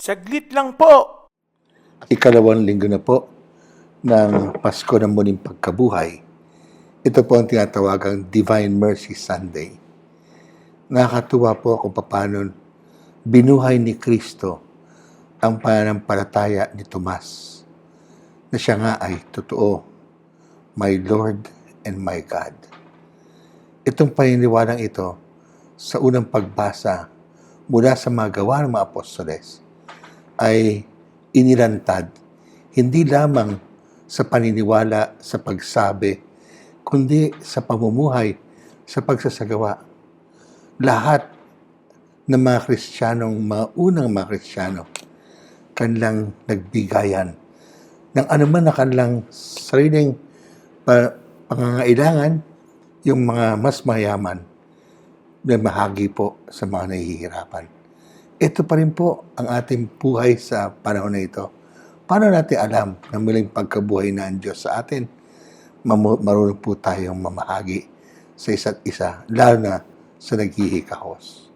Saglit lang po. ikalawang linggo na po ng Pasko ng muling pagkabuhay. Ito po ang tinatawagang Divine Mercy Sunday. Nakakatuwa po kung paano binuhay ni Kristo ang pananampalataya ni Tomas na siya nga ay totoo, my Lord and my God. Itong paniniwalang ito sa unang pagbasa mula sa mga gawa ng mga apostoles ay inilantad hindi lamang sa paniniwala sa pagsabi, kundi sa pamumuhay, sa pagsasagawa. Lahat ng mga Kristiyanong, mga unang mga Kristiyano, kanilang nagbigayan ng anuman na kanilang sariling pa, pangangailangan, yung mga mas mayaman na mahagi po sa mga nahihirapan. Ito pa rin po ang ating buhay sa panahon na ito. Paano natin alam na muling pagkabuhay na ang Diyos sa atin? Marunong po tayong mamahagi sa isa't isa, lalo na sa naghihikahos.